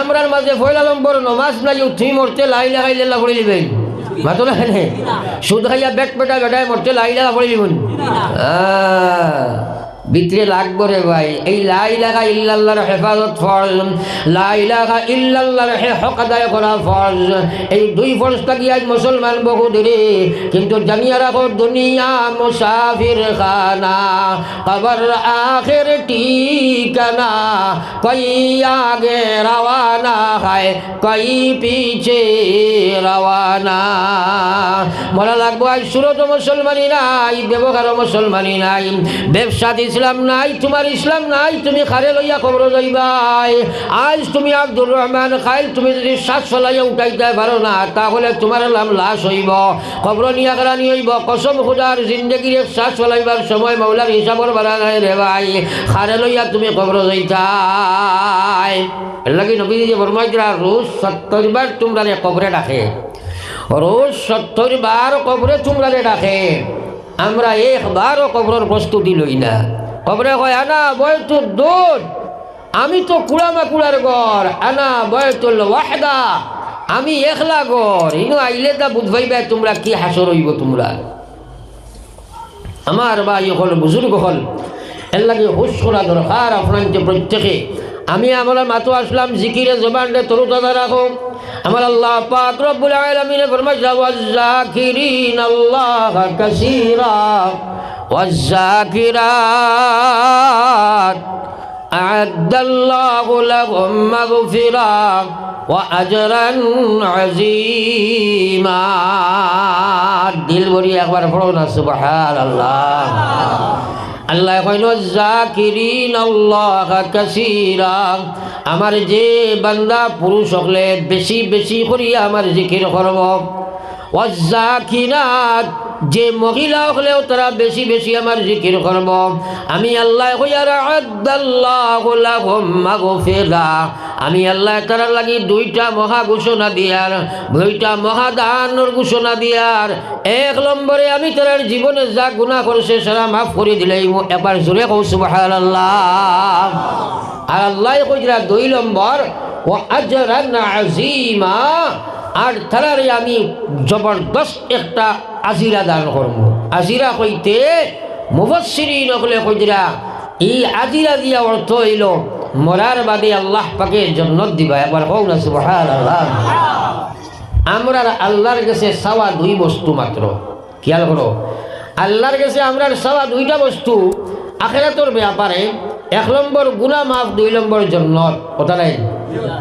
আমরার মাঝে ফয়লা বড় নমাজ নাই, উঠি মরতে লাই লাগাই লেলা পড়ে দিবেন। মাতো না সুদ খাইয়া বেট পেটা বেটায় মরতে লাই লাগা পড়ে লিবেন ভিতরে লাগবো রে ভাই। এই লাই লাগা ইল্লাল্লাহর হেফাজত ফরজ। লাই লাগা ইল্লাল্লাহর হক আদায় করা ফরজ। এই দুই ফরজ থাকি আজ মুসলমান বহু দূরে কিন্তু জানিয়া রাখো দুনিয়া মুসাফির খানা, কবর আখের ঠিকানা কই আগে রওয়ানা হয়, কই পিছে রওয়ানা। মনে লাগবো আজ সুরত মুসলমানি নাই ব্যবহার মুসলমানি নাই ব্যবসাত ইসলাম নাই, তোমার ইসলাম নাই, তুমি খারে লইয়া খবর যাইবাই আজ তুমি আব্দুর রহমান খাইল, তুমি যদি শ্বাস ফলাইয়া উঠাইতে পারো না, তাহলে তোমার নাম লাশ হইব খবর নিয়া করানি হইব, কসম খুদার জিন্দগির শ্বাস ফলাইবার সময় মৌলার হিসাবর বাড়া নাই রে ভাই। খারে লইয়া তুমি খবর যাইতাই। লাগি নবী যে বর্মাইজরা রোজ সত্তর বার তোমরা কবরে ডাকে। রোজ সত্তর বার কবরে তোমরা ডাকে। আমরা একবারও কবরের প্রস্তুতি লই না। কবরে কয়, আনা বয়তুর দুধ আমি তো কুড়ামা কুড়ার ঘর। আনা বয়তুল ওয়াহদা। আমি একলা ঘর। ইনু আইলে তা বুঝবাইবে তোমরা কি হাসর হইব তোমরা। আমার ভাই হল, বুজুর্গ হল। এর লাগে হুশ করা দরকার আপনার প্রত্যেকে। আমি আমার মাতো আসলাম, জিকিরে জবানটা তরু দাদা রাখো। আমার আল্লাহ পাক রব্বুল আলামিন ফরমাইছে ওয়াজাকিরিন আল্লাহ কাসীরা। ওয়াজাকিরাত أعد الله لهم مغفرة وأجرا عظيما দিল ভরি একবার পড়ো না সুবহান আল্লাহ আল্লাহ কইল জাকিরিন আল্লাহ কাসীরা আমার যে বান্দা পুরুষ হলে বেশি বেশি করিয়া আমার জিকির করব ওয়াজাকিরাত যে মহিলা হলেও তারা বেশি বেশি আমার জিকির করব। আমি আল্লাহ আমি আল্লাহ তারা লাগি দুইটা মহা ঘোষণা দিয়ার, দুইটা মহাদানের ঘোষণা দিয়ার। এক নম্বরে আমি তার জীবনে যা গুণা করছে সেটা মাফ করে দিলেই একবার জোরে কৌ সুবহানাল্লাহ। আর আল্লাহ কইরা দুই নম্বর ও আজরান আজিমা আর তারারে আমি জবরদস্ত একটা আজিরা দান করব আজিরা কইতে মুফসিরি নকলে কইরা এই আজিরা দিয়া অর্থ হইল, মরার বাদে আল্লাহ পাকে জন্নত দিবা। একবার কৌ না, সুবহানাল্লাহ। আমরা আল্লাহর কাছে সাওয়া দুই বস্তু মাত্র। খেয়াল করো, আল্লাহর কাছে আমরা সাওয়া দুইটা বস্তু, আখেরাতর ব্যাপারে এক নম্বর গুণা মাফ, দুই নম্বর জন্নত। কথা নাই?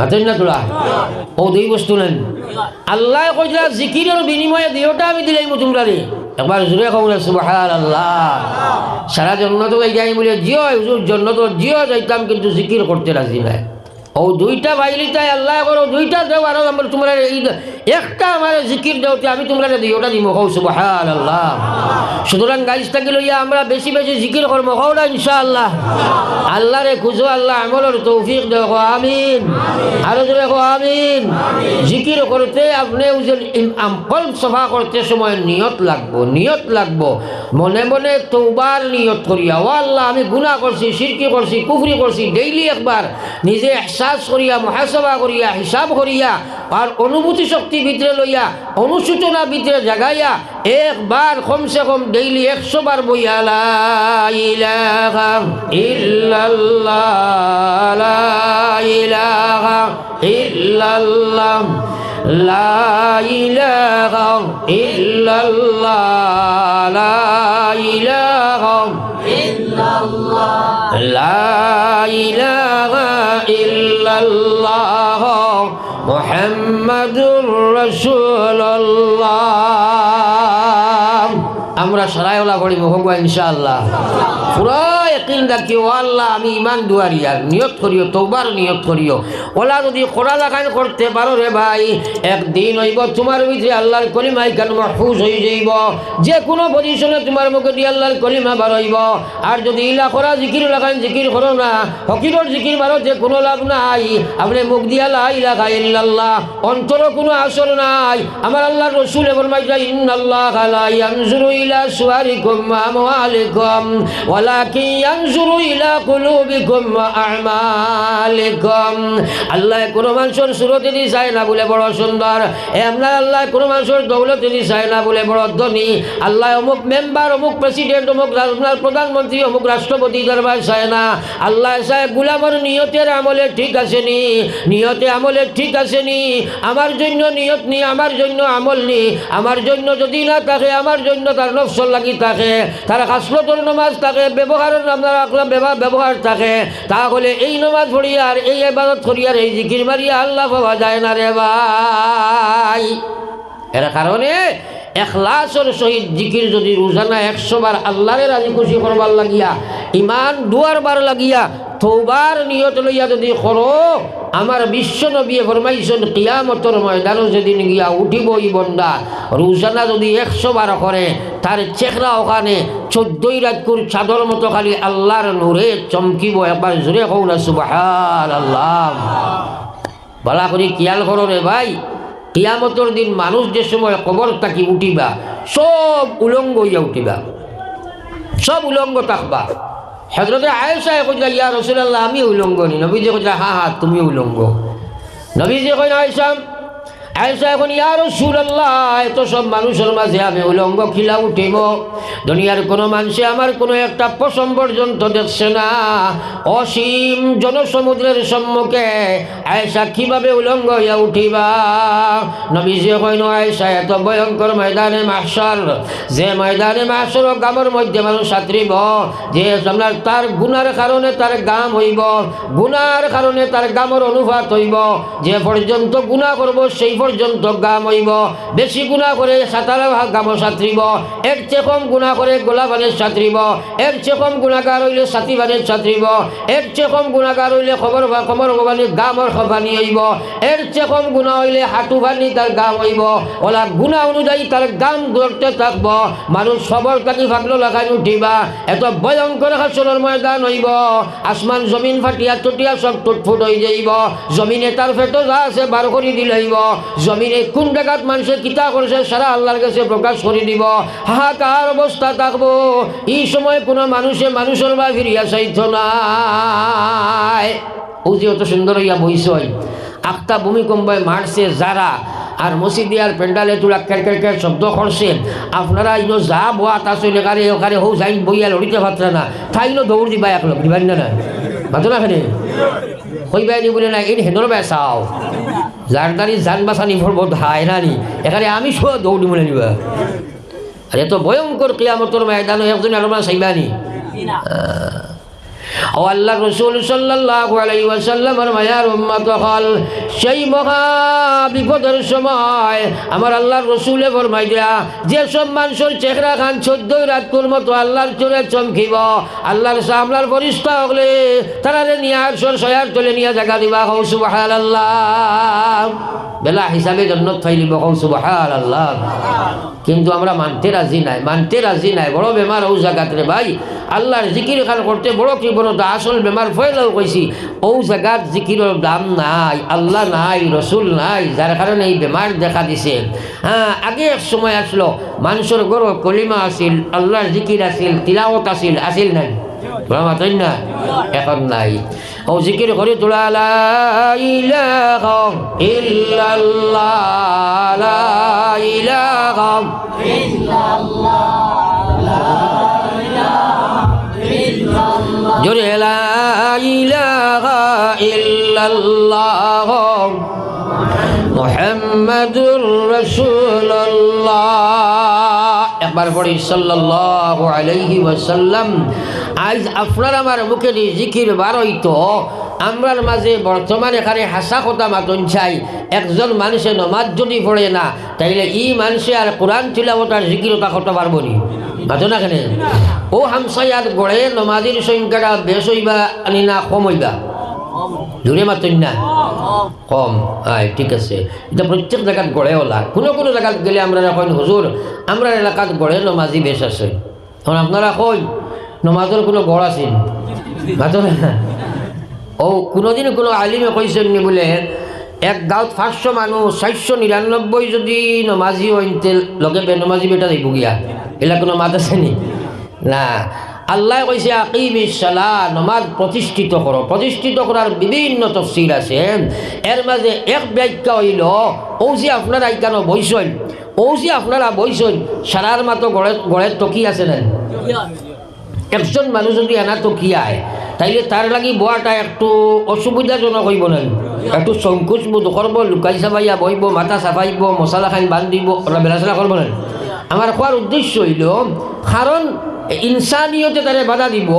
হাতের না তোলা? ও দুই বস্তু নেন। আল্লাহ কইলা জিকিরের বিনিময়ে দিওটা আমি দিলাই তোমরা রে একবার জোরে কৌ না সুবহান আল্লাহ সারা জন্নত যাই বলে, জিও, হুজুর, জন্নত জিও, যাইতাম কিন্তু জিকির করতে রাজি নাই। ও দুইটা বাইলি তাই আল্লাহ করো দুইটা দেও, আরও আমার তোমরা এই একটা আমার জিকির দেওতে আমি তোমরা দিই, ওটা দিব কৌ সুবহান আল্লাহ সুতরাং গাইজ থাকি লইয়া আমরা বেশি বেশি জিকির করব কৌ না ইনশাআল্লাহ। আল্লাহ রে খুঁজো, আল্লাহ আমলের তৌফিক কো আমিন। আরও কো আমিন। জিকির করতে আপনি কলম সভা করতে সময় নিয়ত লাগবো নিয়ত লাগবো। মনে মনে তৌবার নিয়ত করিয়া, ও আল্লাহ, আমি গুনাহ করছি সিরকি করছি, কুফরি করছি ডেইলি একবার নিজে এহসাস করিয়া, মহাসভা করিয়া, হিসাব করিয়া, আর অনুভূতি শক্তি সম্পত্তি ভিতরে লইয়া, অনুসূচনা ভিতরে জাগাইয়া, একবার কমসে কম ডেইলি একশো বার বইয়ালা ইল্লাল্লাহ, লা محمد رسول الله. আমরা সারাইওলা পড়িব ভগবান ইনশাআল্লাহ। পুরো একদিন ডাকি, ও আল্লাহ, আমি ইমান দুয়ারিয়া নিয়ত করিও তৌবার নিয়ত করিও। ওলা যদি কোরা লাগান করতে পারো রে ভাই, একদিন হইব তোমার ভিতরে আল্লাহর কলিমা এখান মাহফুজ হয়ে যাইব। যে কোনো পজিশনে তোমার মুখে দিয়ে আল্লাহর কলিমা বার হইব। আর যদি ইলা করা জিকির, লাগান জিকির করো না, ফকিরর জিকির বারো যে কোনো লাভ নাই। আপনি মুখ দিয়া লা ইলাহা ইল্লাল্লাহ, অন্তর কোনো আসর নাই। আমার আল্লাহর রসুল ফরমাইছে ইন্নাল্লাহ লা ইয়ানজুরু ইলা সুয়ারিকুম ওয়া আমওয়ালিকুম, ওয়ালাকিন ইয়ানজুরু ইলা কুলুবিকুম ওয়া আমালিকুম। মানুষের সুরতে দি চায় না বলে বড় সুন্দর। এ আল্লাহ কোনো মানুষের দৌলতে দি চায় না বলে বড় ধনী। আল্লাহ অমুক মেম্বার, অমুক প্রেসিডেন্ট, অমুক প্রধানমন্ত্রী, অমুক রাষ্ট্রপতি দরবার চায় না। আল্লাহ চায় গুলামর নিয়তের আমলে ঠিক আছে নি নিয়তে আমলে ঠিক আছে নি আমার জন্য নিয়ত নি আমার জন্য আমল নি আমার জন্য যদি না থাকে, আমার জন্য তার নফসল লাগি থাকে, তার হাসলতর নমাজ থাকে, ব্যবহারের নাম আকলা ব্যবহার ব্যবহার থাকে। তাহলে এই নমাজ পড়িয়া আর এই এবাদত করিয়ার এই জিকির মারিয়া আল্লাহ পাওয়া যায় না রে ভাই। এর কারণে এখলাসর সহিত জিকির যদি রোজানা একশো বার আল্লাহরে রাজি খুশি করবার লাগিয়া ইমান দুয়ার বার লাগিয়া, থৌবার নিয়ত লইয়া যদি করো, আমার বিশ্ব নবী ফরমাইছেন, কিয়ামতর ময়দানও যেদিন গিয়া উঠিব ই বন্দা রোজানা যদি একশো বার করে, তার চেহারা ওখানে চোদ্দই রাজকুর চাদর মতো খালি আল্লাহর নূরে চমকিব, একবার জোরে কৌ না সুবাহ আল্লাহ বলা করি কিয়াল করো রে ভাই কিয়ামতর দিন মানুষ যে সময় কবর থাকি উঠিবা, সব উলঙ্গ হইয়া উঠিবা। সব উলঙ্গ থাকবা। হজরতে আয়েশায় কইলা, ইয়া রসুল্লাহ আমি উলঙ্গ নি। নবী যে কইলা, হা হা তুমি উলঙ্গ। নবী যে কইনা আয়েশা আয়েশা এখন, ইয়া রসুল্লাহ এত সব মানুষের মাঝে আমি উলঙ্গ খিলা উঠিব। দুনিয়ার কোনো মানুষে আমার কোনো একটা পশম পর্যন্ত দেখছে না। অসীম জনসমুদ্রের সম্মুখে আয়েশা কীভাবে উলঙ্গ হইয়া উঠিবা? নবীজি কইন আয়েশা এত ভয়ঙ্কর ময়দানে মাসর যে ময়দানে মাসর গামের মধ্যে মানুষ সাঁতরিব যে আপনার তার গুনার কারণে তার গাম হইব, গুনার কারণে তার গামর অনুপাত হইব, যে পর্যন্ত গুণা করব, সেই পর্যন্ত গাম হইব। বেশি গুণা করে সাঁতারা গাম সাঁতরিব। এর চেয়ে কম গুণা করে গোলা বানের সাঁতরিব। এর চেয়ে কম গুণাগার হইলে সাথী সাঁতরিব। এর চেয়ে কম গুণাগার হইলে খবর খবর বানি গামর খবানি হইব। এর চেয়ে কম গুণা হইলে হাঁটু বানি তার গাম হইব। ওলা গুণা অনুযায়ী তার গাম ধরতে থাকব। মানুষ সবর তাকি ভাগলো লাগাই উঠিবা। এত ভয়ঙ্কর হাসনের ময়দান হইব। আসমান জমিন ফাটিয়া টুটিয়া সব টুটফুট হয়ে যাইব। জমিনে তার ফেটো যা আছে বার করে দিলেইব জমিনে কোন জায়গাত মানুষে কিতা করছে সারা আল্লাহর কাছে প্রকাশ করে দিব। হাহাকার অবস্থা থাকব এই সময় কোনো মানুষে মানুষের বা ফিরিয়া চাইত নাই। ও যে অত সুন্দর হইয়া বইসই আখতা ভূমিকম্পে মারছে যারা আর মসজিদে আর প্যান্ডালে তোলা কের কের কের শব্দ করছে আপনারা ইনো যা বোয়া তা চলে কারে ওখানে হৌ যাই বইয়া লড়িতে পারছে না ইনো দৌড় দিবা এক লোক, দিবাই না না ভাতো না খানে? কইবাই নি বলে না এই হেনর বেসাও যার দাঁড়ি যান বাসানি ভরব ধায় না নি এখানে আমি সব দৌড়ি মনে নিবা আর এত ভয়ঙ্কর ক্লিয়ামতর ময়দান একজন আলমা সাইবানি। ও আল্লাহ রসুল আলাইহি ওয়াসাল্লামের মায়ার উম্মত হল সেই মহা বিপদের সময় আমার আল্লাহর রসুলে ফরমাই দিয়া যে সব মানুষের চেহারা খান চোদ্দই রাতকুর মতো আল্লাহর চোরে চমকিব আল্লাহর সামলার পরিষ্ঠা হলে তারা নিয়ে আসর সয়ার চলে নিয়ে জায়গা দিবা হৌ সুবাহাল আল্লাহ বেলা হিসাবে জন্নত ফাইলিব হৌ সুবাহাল আল্লাহ কিন্তু আমরা মানতে রাজি নাই, মানতে রাজি নাই। বড় বেমার ও জায়গাত রে ভাই। আল্লাহর জিকির খান করতে বড় কি বড় দা আসল বেমার ফয়লাও কইছি। ও জায়গাত জিকিরের দাম নাই, আল্লাহ নাই, রসুল নাই, যার কারণে এই বেমার দেখা দিছে। হ্যাঁ আগে এক সময় আসলো, মানুষের গরো কলিমা আছিল, আল্লাহর জিকির আছিল তিলাওত আছিল আছিল নাই? না? এখন নাই। ও জিকির করে তোলা ইল্লাল্লাহ জোরে মুহাম্মাদুর রাসূলুল্লাহ। একবার পড়ি, সাল্লাল্লাহু আলাইহি ওয়াসাল্লাম। আজ আপনার আমার মুখে জিকির বারই তো আমরার মাঝে বর্তমান এখানে হাসা কথা মাতন চাই। একজন মানুষে নমাজ যদি পড়ে না, তাইলে ই মানুষে আর কোরআন তিলাবত আর জিকিরতা করতে পারব নি। মাতো না কেন? ও হামসায়াত গড়ে নমাজির সংখ্যাটা বেশ হইবা আনি না কম হইবা দূরে মাতন না কম। আয় ঠিক আছে। এটা প্রত্যেক জায়গাত গড়ে ওলা কোনো কোনো জায়গাত গেলে আমরা এখন হুজুর আমরা এলাকাত গড়ে নমাজি বেশ আছে। এখন আপনারা কই নমাজের কোনো গড় মাতো না ও কোনোদিন কোনো আলিমে কইছেন নি বলে, এক গাঁৱত পাঁচশো মানুহ চারশো নিরানব্বই যদি নমাজি অইনতে লগে বে, নমাজি বেটা যাইব গিয়া এলা কোনো আছে নি? না। আল্লাহ কৈছে, আকিম সালা নমাজ প্রতিষ্ঠিত করো প্রতিষ্ঠিত করার বিভিন্ন তফসিল আছে। এর মাঝে এক ব্যাখ্যা হইল ও যে আপনারা এখানে বইছেন ও যে আপনারা বইছেন সারার মাতো গড়ে গড়ের তকি আছে না একজন মানুষ যদি এনা তকিয়ায় তাইলে তার লাগি বোয়াটা একটু অসুবিধাজনক হইব না একটু সংকোচ বোধ করব লুকাই চাবাইয়া বইব মাথা চাপাইব মশলা খাই বান্ধিব বেলা বেলাচেলা করব না আমার খোৱাৰ উদ্দেশ্য হইল, কারণ ইনসানিয়তে তারে বাধা দিব,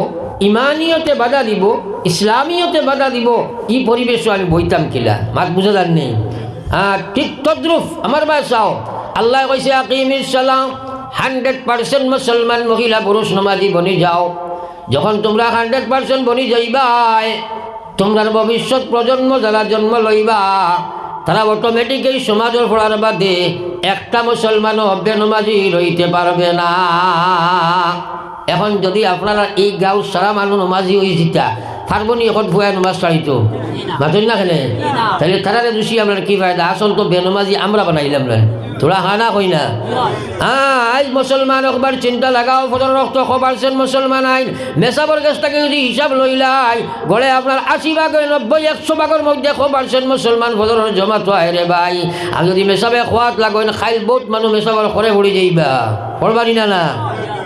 ইমানিয়তে বাধা দিব, ইসলামিয়তে বাধা দিব, ই পরিবেশও আমি বইতাম কিলা, মাত বুঝা যান নেই। ঠিক তদ্রুপ, আমার বা চাও, আল্লাহ কৈছে আকিমিস সালাম, হান্ড্রেড পার্সেন্ট মুসলমান মহিলা পুরুষ নমাজি বনি যাও। যখন তোমরা হান্ড্রেড পার্সেন্ট বনি যাইবাই তোমরা ভবিষ্যৎ প্রজন্ম যারা জন্ম লইবা তারা অটোমেটিক এই সমাজের পড়ার বাদে একটা মুসলমানও অব্যানমাজি রইতে পারবে না। এখন যদি আপনারা এই গাঁও সারা মানুষ নমাজি হয়ে জিতা পারবনি এখন ভুয়া নমাজ চাইতো মাতুন না খেলে? তাহলে তারারে দোষী আপনার কি ফায়দা আসল তো বেনমাজি আমরা বানাইলাম না তোরা হানা কই না? আজ মুসলমান একবার চিন্তা লাগাও ফজর রক্ত পার্সেন্ট মুসলমান আইন। মেসাবর কাছটাকে যদি হিসাব লইলাই গড়ে আপনার আশি ভাগ নব্বই একশো ভাগের মধ্যে খ পার্সেন্ট মুসলমান ফজর জমা তো রে ভাই। আর যদি মেসাবে খোয়াত লাগেন, খাইল বহুত মানুষ মেসাবর করে পড়ি যাইবা। পড়বানি না না?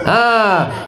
হ্যাঁ